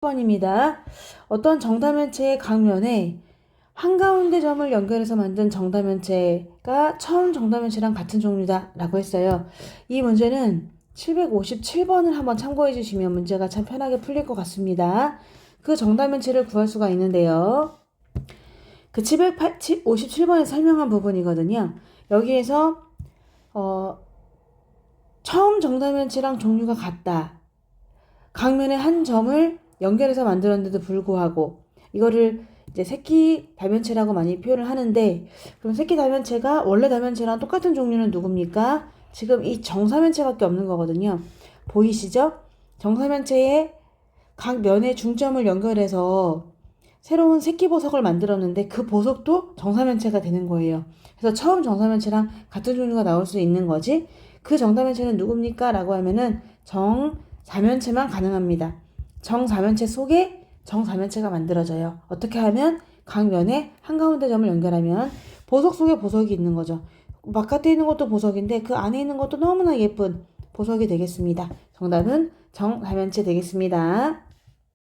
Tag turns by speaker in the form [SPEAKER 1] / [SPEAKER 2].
[SPEAKER 1] 번입니다. 어떤 정다면체의 각면에 한가운데 점을 연결해서 만든 정다면체가 처음 정다면체랑 같은 종류다 라고 했어요. 이 문제는 757번을 한번 참고해 주시면 문제가 참 편하게 풀릴 것 같습니다. 그 정다면체를 구할 수가 있는데요. 그 757번에 설명한 부분이거든요. 여기에서 어, 처음 정다면체랑 종류가 같다. 각면의 한 점을 연결해서 만들었는데도 불구하고 이거를 이제 새끼 다면체라고 많이 표현을 하는데 그럼 새끼 다면체가 원래 다면체랑 똑같은 종류는 누굽니까? 지금 이 정사면체밖에 없는 거거든요. 보이시죠? 정사면체의 각 면의 중점을 연결해서 새로운 새끼 보석을 만들었는데 그 보석도 정사면체가 되는 거예요. 그래서 처음 정사면체랑 같은 종류가 나올 수 있는 거지. 그 정사면체는 누굽니까? 라고 하면은 정사면체만 가능합니다. 정사면체 속에 정사면체가 만들어져요. 어떻게 하면 각 면에 한가운데 점을 연결하면 보석 속에 보석이 있는 거죠. 바깥에 있는 것도 보석인데 그 안에 있는 것도 너무나 예쁜 보석이 되겠습니다. 정답은 정사면체 되겠습니다.